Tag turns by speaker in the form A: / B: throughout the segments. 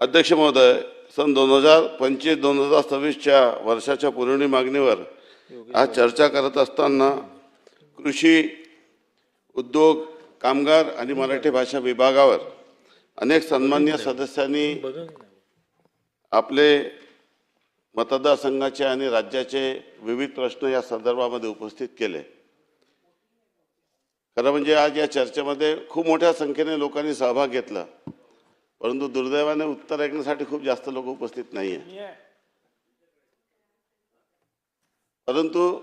A: अध्यक्ष महोदय सन दोन हजार पंचवीस दोन हजार सव्वीसच्या वर्षाच्या पुरवणी मागणीवर आज चर्चा करत असताना कृषी उद्योग कामगार आणि मराठी भाषा विभागावर अनेक सन्मान्य सदस्यांनी आपले मतदारसंघाचे आणि राज्याचे विविध प्रश्न या संदर्भामध्ये उपस्थित केले. खरं म्हणजे आज या चर्चेमध्ये खूप मोठ्या संख्येने लोकांनी सहभाग घेतला. परंतु दुर्दैवाने उत्तर ऐकण्यासाठी खूप जास्त लोक उपस्थित नाही आहे परंतु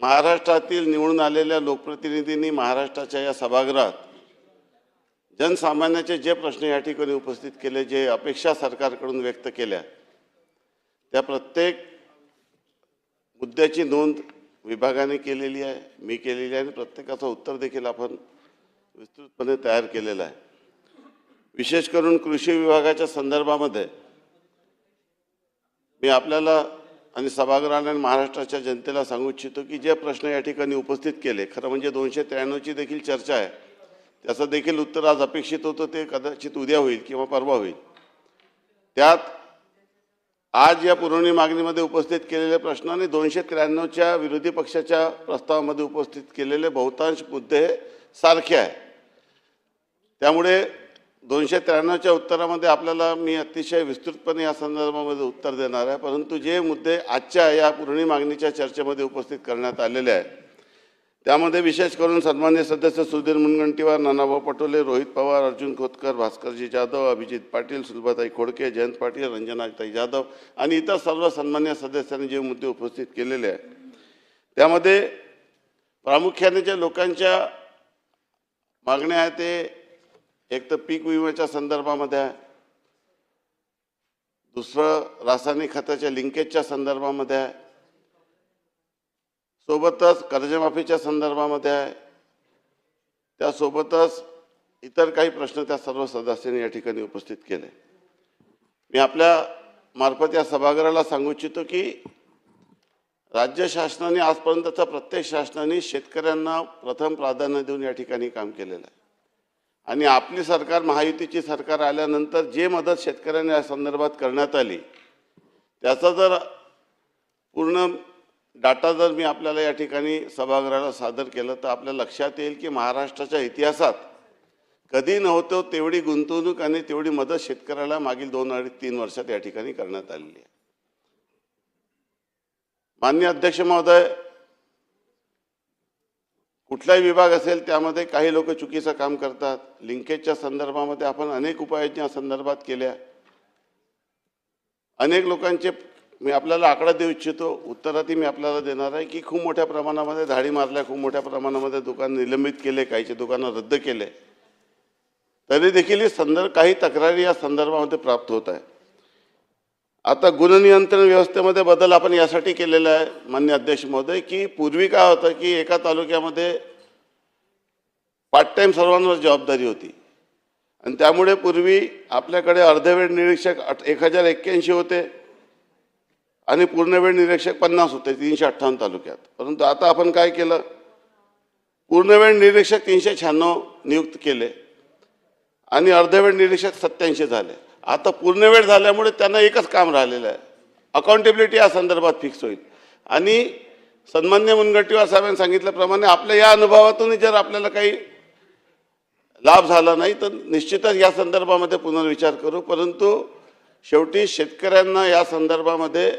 A: महाराष्ट्रातील निवडून आलेल्या लोकप्रतिनिधींनी महाराष्ट्राच्या या सभागृहात जनसामान्याचे जे प्रश्न या ठिकाणी उपस्थित केले जे अपेक्षा सरकारकडून व्यक्त केल्या त्या प्रत्येक मुद्द्याची नोंद विभागाने केलेली आहे मी केलेली आहे आणि प्रत्येकाचं उत्तर देखील आपण विस्तृतपणे तयार केलेलं आहे. विशेष करून कृषी विभागाच्या संदर्भामध्ये मी आपल्याला आणि सभागृहाने महाराष्ट्राच्या जनतेला सांगू इच्छितो की जे प्रश्न या ठिकाणी उपस्थित केले खरं म्हणजे दोनशे त्र्याण्णवची देखील चर्चा आहे. त्याचं देखील उत्तर आज अपेक्षित होतं ते कदाचित उद्या होईल किंवा परवा होईल. त्यात आज या पुरवणी मागणीमध्ये उपस्थित केलेले प्रश्न आणि दोनशे त्र्याण्णवच्या विरोधी पक्षाच्या प्रस्तावामध्ये उपस्थित केलेले बहुतांश मुद्दे हे सारखे आहे त्यामुळे दोनशे त्र्याण्णवच्या उत्तरामध्ये आपल्याला मी अतिशय विस्तृतपणे या संदर्भामध्ये उत्तर देणार आहे. परंतु जे मुद्दे आजच्या या पुरवणी मागणीच्या चर्चेमध्ये उपस्थित करण्यात आलेले आहे त्यामध्ये विशेष करून सन्मान्य सदस्य सुधीर मुनगंटीवार नानाभाऊ पटोले रोहित पवार अर्जुन खोतकर भास्करजी जाधव अभिजित पाटील सुलभाताई खोडके जयंत पाटील रंजनाताई जाधव आणि इतर सर्व सन्मान्य सदस्यांनी जे मुद्दे उपस्थित केलेले आहे त्यामध्ये प्रामुख्याने ज्या लोकांच्या मागण्या आहेत ते एक तर पीक विम्याच्या संदर्भामध्ये आहे. दुसरं रासायनिक खताच्या लिंकेजच्या संदर्भामध्ये आहे. सोबतच कर्जमाफीच्या संदर्भामध्ये आहे. त्यासोबतच इतर काही प्रश्न त्या सर्व सदस्यांनी या ठिकाणी उपस्थित केले. मी आपल्या मार्फत या सभागृहाला सांगू इच्छितो की राज्य शासनाने आजपर्यंतचा प्रत्येक शासनाने शेतकऱ्यांना प्रथम प्राधान्य देऊन या ठिकाणी काम केलेलं आहे. आणि आपली सरकार महायुतीची सरकार आल्यानंतर जे मदत शेतकऱ्यांना या संदर्भात करण्यात आली त्याचा जर पूर्ण डाटा जर मी आपल्याला या ठिकाणी सभागृहाला सादर केलं तर आपल्या लक्षात येईल की महाराष्ट्राच्या इतिहासात कधी नव्हतं तेवढी गुंतवणूक आणि तेवढी मदत शेतकऱ्याला मागील दोन अडीच तीन वर्षात या ठिकाणी करण्यात आलेली आहे. मान्य अध्यक्ष महोदय कुठलाही विभाग असेल त्यामध्ये काही लोक चुकीचं काम करतात. लिंकेजच्या संदर्भामध्ये आपण अनेक उपाययोजना संदर्भात केल्या. अनेक लोकांचे मी आपल्याला आकडा देऊ इच्छितो. उत्तरातही मी आपल्याला देणार आहे की खूप मोठ्या प्रमाणामध्ये धाडी मारल्या खूप मोठ्या प्रमाणामध्ये दुकान निलंबित केले काहीचे दुकानं रद्द केले. तरी देखील ही संदर्भ काही तक्रारी या संदर्भामध्ये प्राप्त होत आहे आता गुणनियंत्रण व्यवस्थेमध्ये बदल आपण यासाठी केलेला आहे मान्य अध्यक्ष महोदय की पूर्वी काय होतं की एका तालुक्यामध्ये पार्ट टाईम सर्वांवर जबाबदारी होती. आणि त्यामुळे पूर्वी आपल्याकडे अर्धवेळ निरीक्षक अठ एक हजार एक्क्याऐंशी होते आणि पूर्णवेळ निरीक्षक पन्नास होते तीनशे अठ्ठावन्न तालुक्यात. परंतु आता आपण काय केलं? पूर्णवेळ निरीक्षक तीनशे शहाण्णव नियुक्त केले आणि अर्धवेळ निरीक्षक सत्याऐंशी झाले. आता पूर्णवेळ झाल्यामुळे त्यांना एकच काम राहिलेलं आहे. अकाउंटेबिलिटी या संदर्भात फिक्स होईल. आणि सन्मान्य मुनगंटीवार साहेबांनी सांगितल्याप्रमाणे आपल्या या अनुभवातून जर आपल्याला काही लाभ झाला नाही तर निश्चितच या संदर्भामध्ये पुनर्विचार करू. परंतु शेवटी शेतकऱ्यांना या संदर्भामध्ये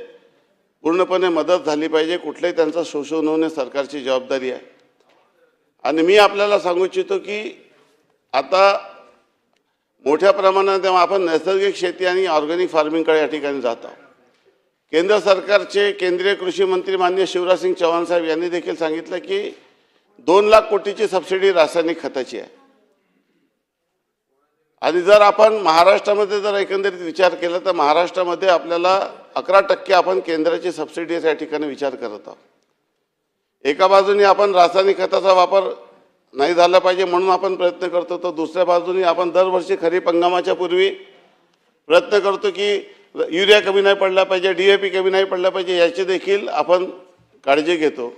A: पूर्णपणे मदत झाली पाहिजे. कुठलंही त्यांचं शोषण होणे सरकारची जबाबदारी आहे. आणि मी आपल्याला सांगू इच्छितो की आता मोठ्या प्रमाणात आपण नैसर्गिक शेती आणि ऑर्गॅनिक फार्मिंगकडे या ठिकाणी जात आहोत. केंद्र सरकारचे केंद्रीय कृषी मंत्री मान्य शिवराज सिंग साहेब यांनी देखील सांगितलं की दोन लाख कोटीची सबसिडी रासायनिक खताची आहे. आणि जर आपण महाराष्ट्रामध्ये जर एकंदरीत विचार केला तर महाराष्ट्रामध्ये आपल्याला अकरा टक्के आपण केंद्राची सबसिडी या ठिकाणी विचार करत आहोत. एका बाजूने आपण रासायनिक खताचा वापर नाही झालं पाहिजे म्हणून आपण प्रयत्न करतो. तर दुसऱ्या बाजूने आपण दरवर्षी खरीप हंगामाच्या पूर्वी प्रयत्न करतो की युरिया कमी नाही पडला पाहिजे डी ए पी कमी नाही पडला पाहिजे याची देखील आपण काळजी घेतो.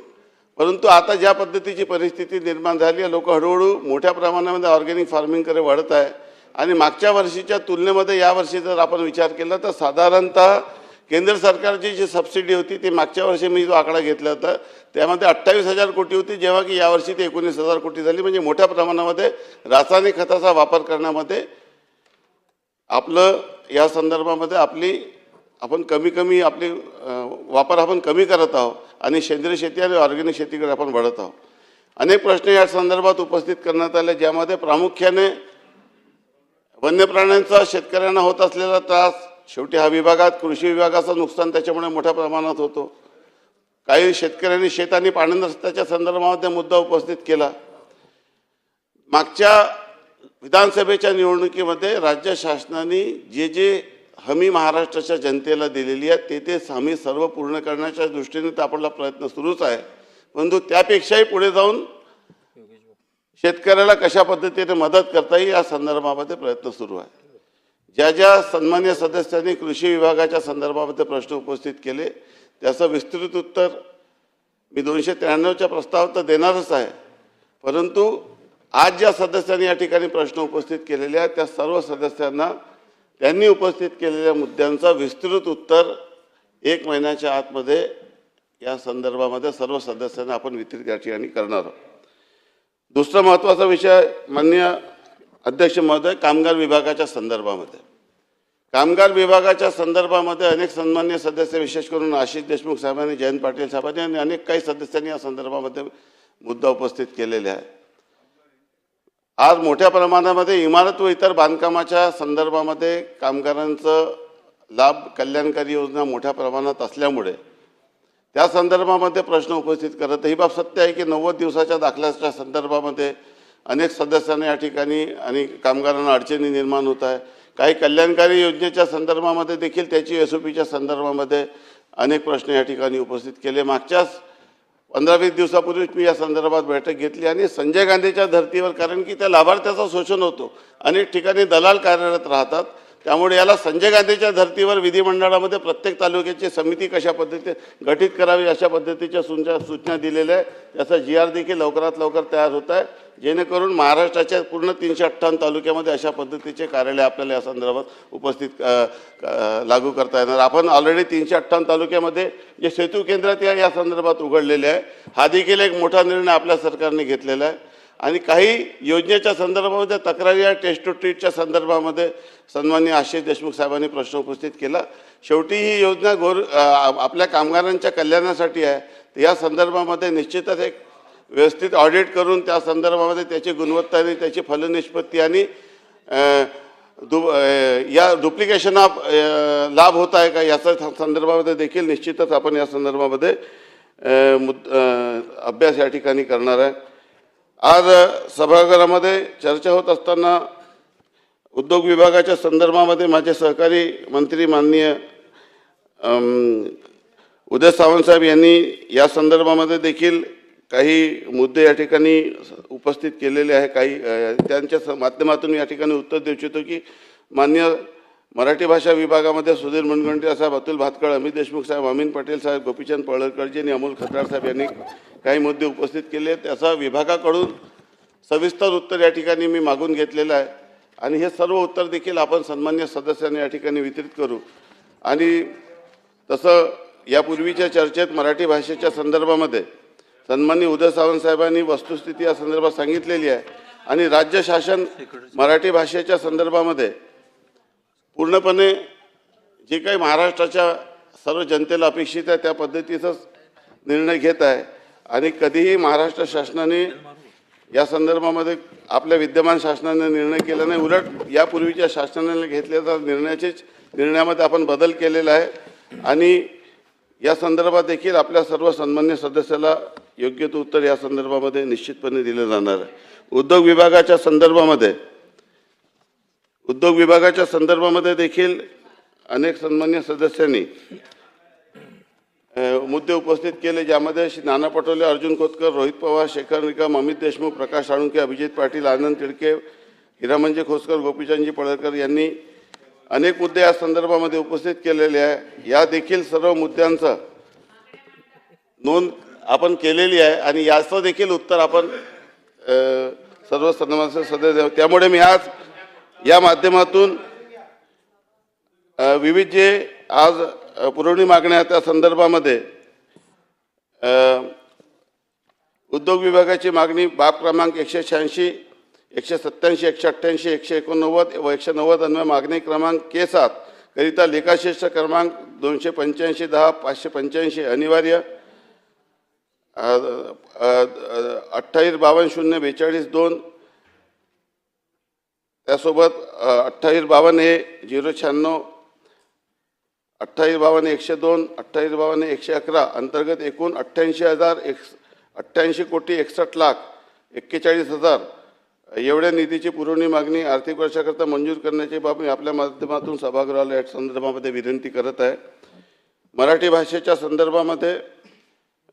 A: परंतु आता ज्या पद्धतीची परिस्थिती निर्माण झाली आहे लोक हळूहळू मोठ्या प्रमाणामध्ये ऑर्गॅनिक फार्मिंगकडे वाढत आहे. आणि मागच्या वर्षीच्या तुलनेमध्ये यावर्षी जर आपण विचार केला तर साधारणतः केंद्र सरकारची जी सबसिडी होती ती मागच्या वर्षी मी जो आकडा घेतला होता त्यामध्ये अठ्ठावीस हजार कोटी होती जेव्हा की यावर्षी ती एकोणीस हजार कोटी झाली. म्हणजे मोठ्या प्रमाणामध्ये रासायनिक खताचा वापर करण्यामध्ये आपलं या संदर्भामध्ये आपली आपण कमी कमी आपली वापर आपण कमी करत आहोत आणि सेंद्रिय शेती आणि ऑर्गॅनिक शेतीकडे आपण वळत आहोत. अनेक प्रश्न या संदर्भात उपस्थित करण्यात आले ज्यामध्ये प्रामुख्याने वन्य प्राण्यांचा शेतकऱ्यांना होत असलेला त्रास शेवटी हा विभागात कृषी विभागाचं नुकसान त्याच्यामुळे मोठ्या प्रमाणात होतो. काही शेतकऱ्यांनी शेत आणि पाणी रस्त्याच्या संदर्भामध्ये मुद्दा उपस्थित केला. मागच्या विधानसभेच्या निवडणुकीमध्ये राज्य शासनाने जे जे हमी महाराष्ट्राच्या जनतेला दिलेली आहे ते ते हमी सर्व पूर्ण करण्याच्या दृष्टीने तर आपला प्रयत्न सुरूच आहे. परंतु त्यापेक्षाही पुढे जाऊन शेतकऱ्याला कशा पद्धतीने मदत करता येईल या संदर्भामध्ये प्रयत्न सुरू आहे. ज्या ज्या सन्मान्य सदस्यांनी कृषी विभागाच्या संदर्भामध्ये प्रश्न उपस्थित केले त्याचं विस्तृत उत्तर मी दोनशे त्र्याण्णवच्या प्रस्ताव तर देणारच आहे. परंतु आज ज्या सदस्यांनी या ठिकाणी प्रश्न उपस्थित केलेले आहेत त्या सर्व सदस्यांना त्यांनी उपस्थित केलेल्या मुद्द्यांचं विस्तृत उत्तर एक महिन्याच्या आतमध्ये या संदर्भामध्ये सर्व सदस्यांना आपण वितरित या ठिकाणी करणार आहोत. दुसरा महत्त्वाचा विषय मान्य अध्यक्ष महोदय कामगार विभागाच्या संदर्भामध्ये. कामगार विभागाच्या संदर्भामध्ये अनेक सन्मान्य सदस्य विशेष करून आशिष देशमुख साहेबांनी जयंत पाटील साहेबांनी आणि अनेक काही सदस्यांनी या संदर्भामध्ये मुद्दा उपस्थित केलेले आहे आज मोठ्या प्रमाणामध्ये इमारत व इतर बांधकामाच्या संदर्भामध्ये कामगारांचं लाभ कल्याणकारी योजना मोठ्या प्रमाणात असल्यामुळे त्या संदर्भामध्ये प्रश्न उपस्थित करत ही बाब सत्य आहे की नव्वद दिवसाच्या दाखल्याच्या संदर्भामध्ये अनेक सदस्यांना या ठिकाणी आणि कामगारांना अडचणी निर्माण होत आहे. काही कल्याणकारी योजनेच्या संदर्भामध्ये देखील त्याची एस ओ पीच्या संदर्भामध्ये अनेक प्रश्न या ठिकाणी उपस्थित केले. मागच्याच पंधरा वीस दिवसापूर्वीच मी या संदर्भात बैठक घेतली आणि संजय गांधीच्या धर्तीवर कारण की त्या लाभार्थ्याचं शोषण होतो अनेक ठिकाणी दलाल कार्यरत राहतात. त्यामुळे याला संजय गांधीच्या धर्तीवर विधिमंडळामध्ये प्रत्येक तालुक्याची समिती कशा पद्धतीने गठीत करावी अशा पद्धतीच्या सूचना सूचना दिलेल्या आहे त्याचा जी आर देखील लवकरात लवकर तयार होत आहे. जेणेकरून महाराष्ट्राच्या पूर्ण तीनशे अठ्ठावन्न तालुक्यामध्ये अशा पद्धतीचे कार्यालय आपल्याला या संदर्भात उपस्थित लागू करता येणार. आपण ऑलरेडी तीनशे अठ्ठावन्न तालुक्यामध्ये जे सेतू केंद्र ते या संदर्भात उघडलेले आहे हा देखील एक मोठा निर्णय आपल्या सरकारने घेतलेला आहे. आणि काही योजनेच्या संदर्भामध्ये तक्रारी या टेस्ट टू ट्रीटच्या संदर्भामध्ये सन्मान्य आशिष देशमुख साहेबांनी प्रश्न उपस्थित केला. शेवटी ही योजना गोर आपल्या कामगारांच्या कल्याणासाठी आहे. तर या संदर्भामध्ये निश्चितच एक व्यवस्थित ऑडिट करून त्या संदर्भामध्ये त्याची गुणवत्ता आणि त्याची फलनिष्पत्ती आणि दु या डुप्लिकेशन ऑफ लाभ होत आहे का याच्या संदर्भामध्ये देखील निश्चितच आपण या संदर्भामध्ये मुद अभ्यास या ठिकाणी करणार आहे. आज सभागृहामध्ये चर्चा होत असताना उद्योग विभागाच्या संदर्भामध्ये माझे सहकारी मंत्री माननीय उदय सावंतसाहेब यांनी या संदर्भामध्ये देखील काही मुद्दे या ठिकाणी उपस्थित केलेले आहे. काही त्यांच्या स- माध्यमातून या ठिकाणी उत्तर देऊ इच्छितो की मान्य मराठी भाषा विभागामध्ये सुधीर मुनगंटीवार साहेब अतुल भातकळ अमित देशमुख साहेब अमीन पटेल साहेब गोपीचंद पळकरजी आणि अमोल खताळ साहेब यांनी काही मुद्दे उपस्थित केले त्याचा विभागाकडून सविस्तर उत्तर या ठिकाणी मी मागून घेतलेलं आहे. आणि हे सर्व उत्तर देखील आपण सन्मान्य सदस्यांनी या ठिकाणी वितरित करू. आणि तसं यापूर्वीच्या चर्चेत मराठी भाषेच्या संदर्भामध्ये सन्मान्य उदय सावंत साहेबांनी वस्तुस्थिती या संदर्भात सांगितलेली आहे. आणि राज्य शासन मराठी भाषेच्या संदर्भामध्ये पूर्णपणे जे काही महाराष्ट्राच्या सर्व जनतेला अपेक्षित आहे त्या पद्धतीचाच निर्णय घेत आहे. आणि कधीही महाराष्ट्र शासनाने या संदर्भामध्ये आपल्या विद्यमान शासनाने निर्णय केला नाही उलट यापूर्वीच्या शासनाने घेतलेल्या निर्णयाचेच निर्णयामध्ये आपण बदल केलेला आहे. आणि या संदर्भात देखील आपल्या सर्व सन्मान्य सदस्याला योग्य तो उत्तर या संदर्भामध्ये निश्चितपणे दिलं जाणार आहे. उद्योग विभागाच्या संदर्भामध्ये उद्योग विभागाच्या संदर्भामध्ये देखील अनेक सन्मान्य सदस्यांनी मुद्दे उपस्थित केले ज्यामध्ये श्री नाना पटोले अर्जुन खोतकर रोहित पवार शेखर निकम अमित देशमुख प्रकाश साळुंके अभिजित पाटील आनंद तिडके हिरामंजे खोसकर गोपीचंदजी पळकर यांनी अनेक मुद्दे या संदर्भामध्ये उपस्थित केलेले आहे. या देखील सर्व मुद्द्यांचं नोंद आपण केलेली आहे आणि याचं देखील उत्तर आपण सर्व सन्मान्य सदस्य त्यामुळे मी आज या माध्यमातून विविध जे आज पुरवणी मागण्या त्या संदर्भामध्ये उद्योग विभागाची मागणी बाब क्रमांक एकशे शहाऐंशी एकशे सत्त्याऐंशी एकशे अठ्ठ्याऐंशी एकशे एकोणनव्वद व एकशे नव्वद अन्वय मागणी क्रमांक के सात करिता लेखाशिष्ट क्रमांक दोनशे पंच्याऐंशी दहा पाचशे पंच्याऐंशी अनिवार्य अठ्ठावीस बावन्न शून्य बेचाळीस दोन त्यासोबत अठ्ठावीस बावन्न हे झिरो शहाण्णव अठ्ठावीस बावन्न एकशे दोन अठ्ठावीस बावन्न एकशे अकरा अंतर्गत एकूण अठ्ठ्याऐंशी हजार एक अठ्ठ्याऐंशी कोटी एकसष्ट लाख एक्केचाळीस हजार. एवढ्या निधीची पुरवणी मागणी आर्थिक वर्षाकरता मंजूर करण्याची बाब मी आपल्या माध्यमातून सभागृहाला या संदर्भामध्ये विनंती करत आहे. मराठी भाषेच्या संदर्भामध्ये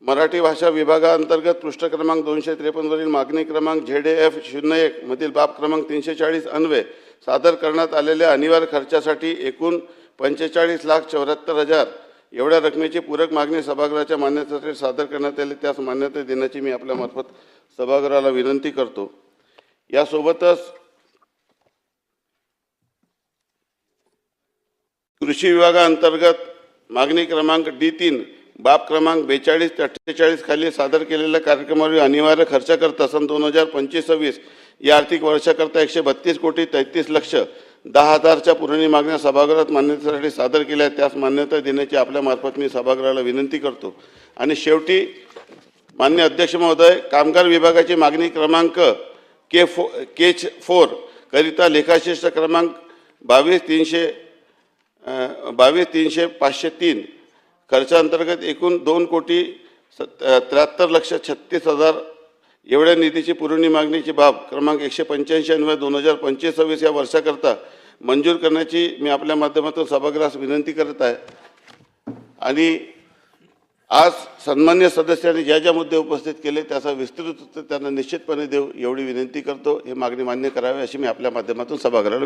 A: मराठी भाषा विभागाअंतर्गत पृष्ठ क्रमांक दोनशे त्रेपन्नवरील मागणी क्रमांक झेडे एफ शून्य एक मधील बाब क्रमांक तीनशे चाळीस अन्वये सादर करण्यात आलेल्या अनिवार्य खर्चासाठी एकूण पंचेचाळीस लाख चौऱ्याहत्तर हजार एवढ्या रकमेची पूरक मागणी सभागृहाच्या मान्यतेसाठी सादर करण्यात आली. त्यास मान्यता देण्याची मी आपल्यामार्फत सभागृहाला विनंती करतो. यासोबतच कृषी विभागाअंतर्गत मागणी क्रमांक डी तीन बाब क्रमांक बेचाळीस ते अठ्ठेचाळीस खाली सादर केलेल्या कार्यक्रमावर अनिवार्य खर्चाकरता सन दोन हजार पंचवीस सव्वीस या आर्थिक वर्षाकरता एकशे बत्तीस कोटी तेहतीस लक्ष दहा हजारच्या पुरवणी मागण्या सभागृहात मान्यतेसाठी सादर केल्या आहेत. त्यास मान्यता देण्याची आपल्यामार्फत मी सभागृहाला विनंती करतो. आणि शेवटी मान्य अध्यक्ष महोदय कामगार विभागाची मागणी क्रमांक के फो के फोर करिता लेखाशिष्ट क्रमांक बावीस तीनशे बावीस तीनशे पाचशे तीन खर्चाअंतर्गत एकूण दोन कोटी सत् त्र्याहत्तर लक्ष छत्तीस हजार एवढ्या निधीची पुरवणी मागणीची बाब क्रमांक एकशे पंच्याऐंशी अन्वय दोन हजार पंचवीस सव्वीस या वर्षाकरता मंजूर करण्याची मी आपल्या माध्यमातून सभागृहास विनंती करत आहे. आणि आज सन्मान्य सदस्यांनी ज्या ज्या मुद्दे उपस्थित केले त्याचा विस्तृत त्यांना निश्चितपणे देऊ एवढी विनंती करतो. ही मागणी मान्य करावी अशी मी आपल्या माध्यमातून सभागृहाला